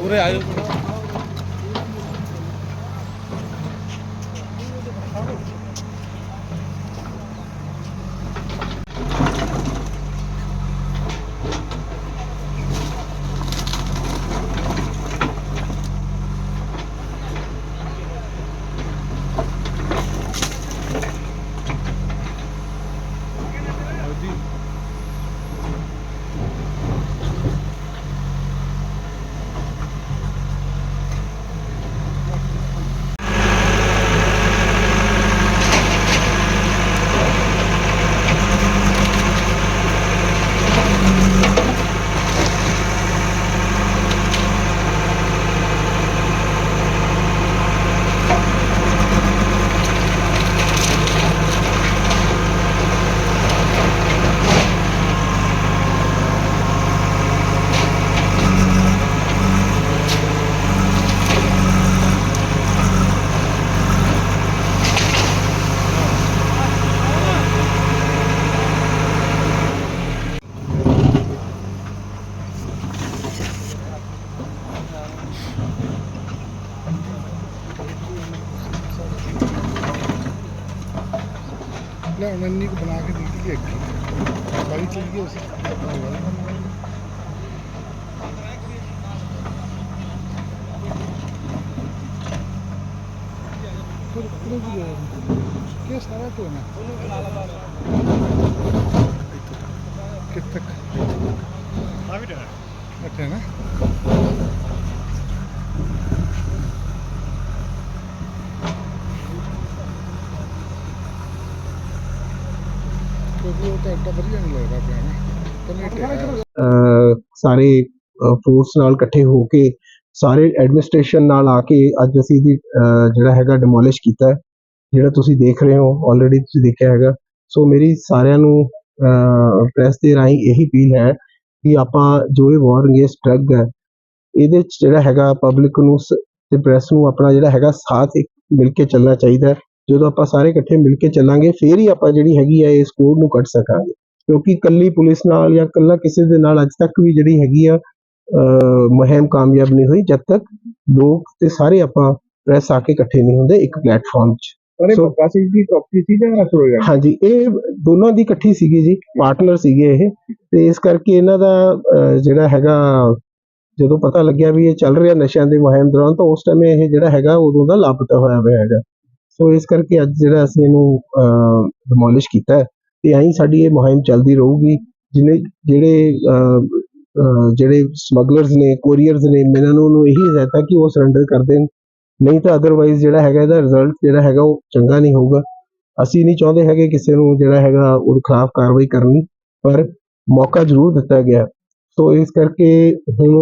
노래 아유 ਲੈ ਹੁਣ ਇੰਨੀ ਬਣਾ ਕੇ ਦਿੱਤੀ ਹੈ ਅੱਗੇ। ਬਾਈ ਚਲ ਉਸ ਕਿਸ ਤਰ੍ਹਾਂ ਤੋਂ ਨਾ ਕਿੱਥੇ ਤੱਕ ਆ ਵੀ ਡਰ ਅੱਛਾ ਨਾ ਕਿਉਂਕਿ ਉਹ ਤਾਂ ਏਡਾ ਵਧੀਆ ਨਹੀਂ ਲੱਗਦਾ ਪਿਆ ਨਾ। ਸਾਰੇ ਫੋਰਸ ਨਾਲ ਇਕੱਠੇ ਹੋ ਕੇ, ਸਾਰੇ ਐਡਮਿਨਿਸਟ੍ਰੇਸ਼ਨ ਨਾਲ ਆ ਕੇ ਅੱਜ ਅਸੀਂ ਦੀ ਜਿਹੜਾ ਹੈਗਾ ਡਿਮੋਲਿਸ਼ ਕੀਤਾ ਹੈ। ਜਿਹੜਾ ਤੁਸੀਂ ਦੇਖ ਰਹੇ ਹੋ ਆਲਰੇਡੀ ਤੁਸੀਂ ਦੇਖਿਆ ਹੈਗਾ। ਸੋ ਮੇਰੀ ਸਾਰਿਆਂ ਨੂੰ ਪ੍ਰੈਸ ਦੇ ਰਾਹੀਂ ਇਹੀ ਅਪੀਲ ਹੈ ਕਿ ਆਪਾਂ ਜੋ ਇਹ ਵਾਰ ਅਗੇਂਸਟ ਡਰੱਗ ਹੈ, ਇਹਦੇ ਚ ਜਿਹੜਾ ਹੈਗਾ ਪਬਲਿਕ ਨੂੰ ਤੇ ਪ੍ਰੈਸ ਨੂੰ ਆਪਣਾ ਜਿਹੜਾ ਹੈਗਾ ਸਾਥ ਇੱਕ ਮਿਲ ਕੇ ਚੱਲਣਾ ਚਾਹੀਦਾ ਹੈ। ਜਦੋਂ ਆਪਾਂ ਸਾਰੇ ਇਕੱਠੇ ਮਿਲ ਕੇ ਚੱਲਾਂਗੇ ਫੇਰ ਹੀ ਆਪਾਂ ਜਿਹੜੀ ਹੈਗੀ ਹੈ ਇਸ ਕੋਡ ਨੂੰ ਕੱਢ ਸਕਾਂਗੇ। ਕਿਉਂਕਿ ਕੱਲੀ ਪੁਲਿਸ ਨਾਲ ਜਾਂ ਕੱਲਾ ਕਿਸੇ ਦੇ ਨਾਲ ਅੱਜ ਤੱਕ ਵੀ ਜਿਹੜੀ ਹੈਗੀ ਆ ਮੁਹਿੰਮ ਕਾਮਯਾਬ ਨਹੀਂ ਹੋਈ ਜਦ ਤੱਕ ਲੋਕ ਤੇ ਸਾਰੇ ਆਪਾਂ ਪ੍ਰੈਸ ਆ ਕੇ ਇਕੱਠੇ ਨਹੀਂ ਹੁੰਦੇ ਇੱਕ ਪਲੇਟਫਾਰਮ 'ਚ। ਅਰੇ ਸੋ- ਬੱਗਾ ਸਿੰਘ ਦੀ ਕਾਪੀ ਸੀ ਜਾਂ ਰਸ ਹੋਏਗਾ ਹਾਂਜੀ ਇਹ ਦੋਨਾਂ ਦੀ ਇਕੱਠੀ ਸੀਗੀ ਜੀ ਪਾਰਟਨਰ ਸੀਗੇ ਇਹ। ਤੇ ਇਸ ਕਰਕੇ ਇਹਨਾਂ ਦਾ ਜਿਹੜਾ ਹੈਗਾ ਜਦੋਂ ਪਤਾ ਲੱਗਿਆ ਵੀ ਇਹ ਚੱਲ ਰਿਹਾ ਨਸ਼ਿਆਂ ਦੇ ਮੁਹਿੰਮ ਦੌਰਾਨ ਤਾਂ ਉਸ ਟਾਈਮ ਇਹ ਜਿਹੜਾ ਹੈਗਾ ਉਦੋਂ ਦਾ ਲਾਪਤਾ ਹੋਇਆ ਹੋਇਆ ਹੈਗਾ। ਸੋ ਇਸ ਕਰਕੇ ਅੱਜ ਜਿਹੜਾ ਅਸੀਂ ਇਹਨੂੰ ਡਿਮੋਲਿਸ਼ ਕੀਤਾ ਹੈ ਤੇ ਐਂ ਸਾਡੀ ਇਹ ਮੁਹਿੰਮ ਚੱਲਦੀ ਰਹੂਗੀ। ਜਿਹਨੇ ਜਿਹੜੇ ਜਿਹੜੇ ਸਮਗਲਰਸ ਨੇ ਕੋਰੀਅਰਸ ਨੇ ਮੈਂ ਇਹਨਾਂ ਨੂੰ ਉਹਨੂੰ ਇਹੀ ਹਦਾਇਤ ਹੈ ਕਿ ਉਹ ਸਰੈਂਡਰ ਕਰ ਦੇਣ। ਨਹੀਂ ਤਾਂ ਅਦਰਵਾਈਜ਼ ਜਿਹੜਾ ਹੈਗਾ ਇਹਦਾ ਰਿਜ਼ਲਟ ਜਿਹੜਾ ਹੈਗਾ ਉਹ ਚੰਗਾ ਨਹੀਂ ਹੋਊਗਾ। ਅਸੀਂ ਨਹੀਂ ਚਾਹੁੰਦੇ ਹੈਗੇ ਕਿਸੇ ਨੂੰ ਜਿਹੜਾ ਹੈਗਾ ਉਹਦੇ ਖਿਲਾਫ ਕਾਰਵਾਈ ਕਰਨੀ, ਪਰ ਮੌਕਾ ਜ਼ਰੂਰ ਦਿੱਤਾ ਗਿਆ। ਸੋ ਇਸ ਕਰਕੇ ਹੁਣ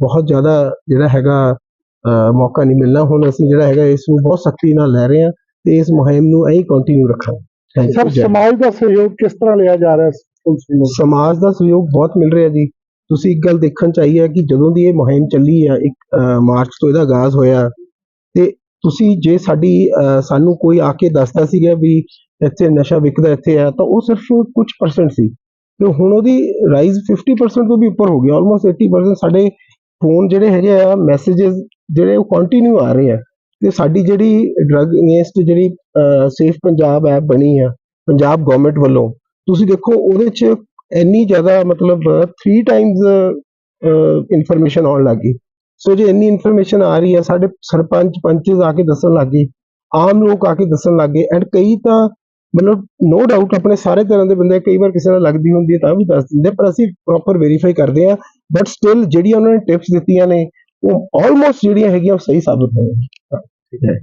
ਬਹੁਤ ਜ਼ਿਆਦਾ ਜਿਹੜਾ ਹੈਗਾ ਮੌਕਾ ਨਹੀਂ ਮਿਲਣਾ। ਹੁਣ ਅਸੀਂ ਜਿਹੜਾ ਹੈਗਾ ਇਸ ਨੂੰ ਬਹੁਤ ਸਖਤੀ ਨਾਲ ਲੈ ਰਹੇ ਹਾਂ ਤੇ ਇਸ ਮੁਹਿੰਮ ਨੂੰ ਐਂ ਕੰਟੀਨਿਊ ਰੱਖਾਂਗੇ। ਹਿੰਦ। ਸਮਾਜ ਦਾ ਸਹਿਯੋਗ ਕਿਸ ਤਰ੍ਹਾਂ ਲਿਆ ਜਾ ਰਿਹਾ ਹੈ ਸਮਾਜ ਦਾ ਸਹਿਯੋਗ ਬਹੁਤ ਮਿਲ ਰਿਹਾ ਜੀ। ਤੁਸੀਂ ਇੱਕ ਗੱਲ ਦੇਖਣ ਚ ਆਈ ਹੈ ਕਿ ਜਦੋਂ ਦੀ ਇਹ ਮੁਹਿੰਮ ਚੱਲੀ ਆ ਇੱਕ ਮਾਰਚ ਤੋਂ ਇਹਦਾ ਆਗਾਜ਼ ਹੋਇਆ ਤੇ ਤੁਸੀਂ ਜੇ ਸਾਡੀ ਸਾਨੂੰ ਕੋਈ ਆ ਕੇ ਦੱਸਦਾ ਸੀਗਾ ਵੀ ਇੱਥੇ ਨਸ਼ਾ ਵਿਕਦਾ ਇੱਥੇ ਆ ਤਾਂ ਉਹ ਸਿਰਫ ਕੁਝ ਪਰਸੈਂਟ ਸੀ। ਤੇ ਹੁਣ ਉਹਦੀ ਰਾਈਜ਼ 50% ਤੋਂ ਵੀ ਉੱਪਰ ਹੋ ਗਿਆ ਆਲਮੋਸਟ 80% ਸਾਡੇ ਫੋਨ ਜਿਹੜੇ ਹੈਗੇ ਆ ਮੈਸੇजेस ਜਿਹੜੇ ਉਹ ਕੰਟੀਨਿਊ ਆ ਰਹੇ ਆ, ਤੇ ਸਾਡੀ ਜਿਹੜੀ ਡਰੱਗ ਅਗੇਂਸਟ ਜਿਹੜੀ ਸੇਫ ਪੰਜਾਬ ਐਪ ਬਣੀ ਆ, ਪੰਜਾਬ ਗਵਰਨਮੈਂਟ ਵੱਲੋਂ, ਤੁਸੀਂ ਦੇਖੋ ਉਹਦੇ ਚ ਇੰਨੀ ਜ਼ਿਆਦਾ ਮਤਲਬ 3 ਟਾਈਮਸ ਇਨਫੋਰਮੇਸ਼ਨ ਆਉਣ ਲੱਗੀ ਸੋ ਜੇ ਇੰਨੀ ਇਨਫੋਰਮੇਸ਼ਨ ਆ ਰਹੀ ਹੈ ਸਾਡੇ ਸਰਪੰਚ ਪੰਚਸ ਆ ਕੇ ਦੱਸਣ ਲੱਗੇ ਆਮ ਲੋਕ ਆ ਕੇ ਦੱਸਣ ਲੱਗੇ ਐਂਡ ਕਈ ਤਾਂ ਮਤਲਬ ਨੋ ਡਾਊਟ ਆਪਣੇ ਸਾਰੇ ਤਰ੍ਹਾਂ ਦੇ ਬੰਦੇ, ਕਈ ਵਾਰ ਕਿਸੇ ਨਾਲ ਲੱਗਦੀ ਹੁੰਦੀ ਹੈ ਤਾਂ ਵੀ ਦੱਸ ਦਿੰਦੇ ਪਰ ਅਸੀਂ ਪ੍ਰੋਪਰ ਵੈਰੀਫਾਈ ਕਰਦੇ ਆ ਬਟ ਸਟਿਲ ਜਿਹੜੀਆਂ ਉਹਨਾਂ ਨੇ ਟਿਪਸ ਦਿੱਤੀਆਂ ਨੇ ਉਹ ਆਲਮੋਸਟ ਜਿਹੜੀਆਂ ਹੈਗੀਆਂ ਉਹ ਸਹੀ ਸਾਬਤ ਹੋਈਆਂ ਠੀਕ ਹੈ।